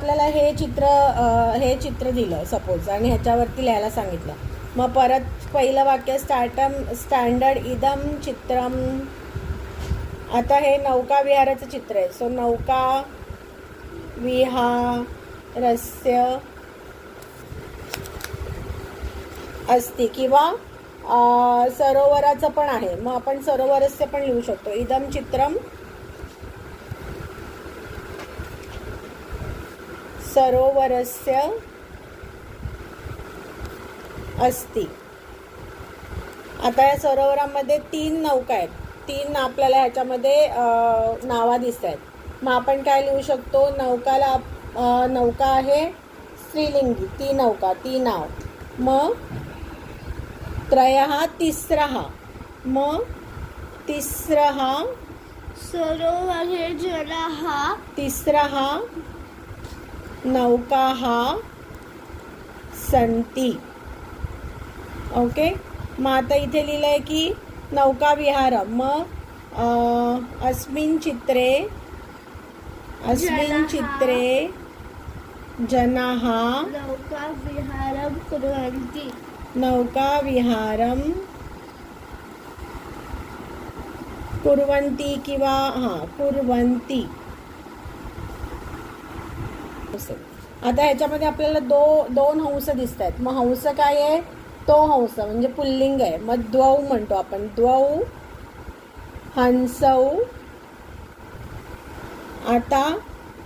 आपल्याला हे चित्र हे चित्र दिलं सपोज आणि ह्याच्यावरती लिहायला सांगितलं. मग परत पहिलं वाक्य स्टार्टम स्टँडर्ड इदम चित्रम. आता हे नौका विहाराचं चित्र आहे. सो नौका विहारस्य असते किंवा सरोवराचं पण आहे. मग आपण सरोवरस्य पण लिहू शकतो. इदम चित्रम सरोवरस्य असती. आता या सरोवरामध्ये तीन नौका आहेत. तीन आपल्याला ह्याच्यामध्ये नावा दिसत आहेत. मग आपण काय लिहू शकतो? नौकाला नौका आहे स्त्रीलिंगी. ती नौका ती नाव. मग त्रयः तिसरः. मग तिसरः सरोवरे जनाः तिसरः नौकाः सन्ति ओके मग आता इथे लिहिलं आहे की नौका विहार मग अस्मिन् चित्रे अस्मिन्. चित्रे जनाः नौकाविहारं कुर्वन्ति. नौकाविहारं कुर्वन्ति किंवा हां कुर्वन्ति. आता ह्याच्यामध्ये आपल्याला दो दोन हंस दिसत आहेत. मग हंस काय आहे? तो हंस म्हणजे पुल्लिंग आहे. मग द्वौ म्हणतो आपण. द्वौ हंसौ आता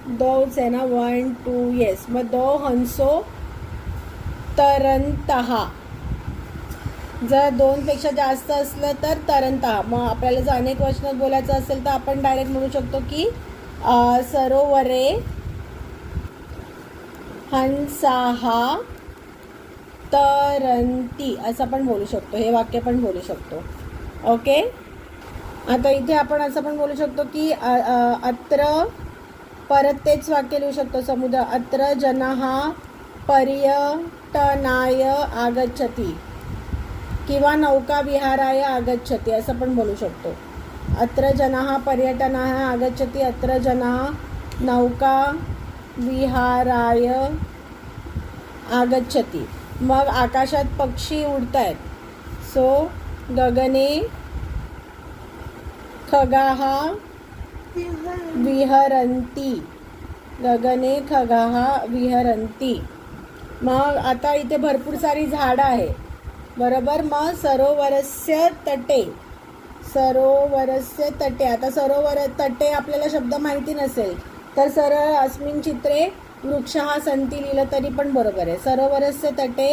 दोच आहे ना? One two yes. मग दो हंसो तरंतहा. जर दोनपेक्षा जास्त असलं तर तरंतहा. मग आपल्याला जर अनेक वचनात बोलायचं असेल तर आपण डायरेक्ट म्हणू शकतो की सरोवरे हंसाहा तरंती असं पण बोलू शकतो. हे वाक्य पण बोलू शकतो. ओके आता इथे आपण असं पण बोलू शकतो की अत्र परत तेच वाक्य लिहू शकतो. समुद्र अत्र जनाः पर्यटनाय आगच्छति किंवा नौका विहाराय आगच्छति असं पण बोलू शकतो. अत्र जनाः पर्यटनाय आगच्छति अत्र जनाः नौका विहाराय आगच्छती। मग आकाशात पक्षी उडत आहेत सो गगने खगाः विहरंती गगने खगाः विहरंती मग आता इथे भरपूर सारी झाडं आहे बरोबर? मग सरोवरस्य तटे. सरोवरस्य तटे. आता सरोवर तटे आपल्याला शब्द माहिती नसेल. तर सरळ अस्मिन चित्रे वृक्षाः संती लिहिलं तरी पण बरोबर आहे. सरोवरस्य तटे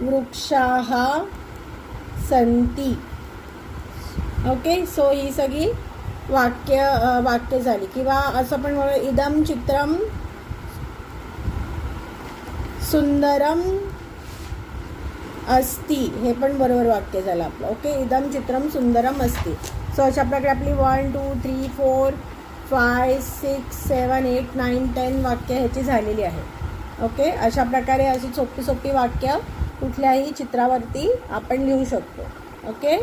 वृक्षाः संती. ओके सो ही सगळी वाक्य वाक्य झाली. किंवा असं पण म्हणू इदम चित्रम सुंदरम अस्ति. हे पण बरोबर वाक्य झालं आपलं. ओके इदम चित्रम सुंदरम अस्ति. सो अशा प्रकारे आपली one two three four five six seven eight nine ten वाक्य ह्याची झालेली आहे. ओके अशा प्रकारे अशी सोपी सोपी वाक्य कुठल्याही चित्रावरती आपण लिहू शकतो. ओके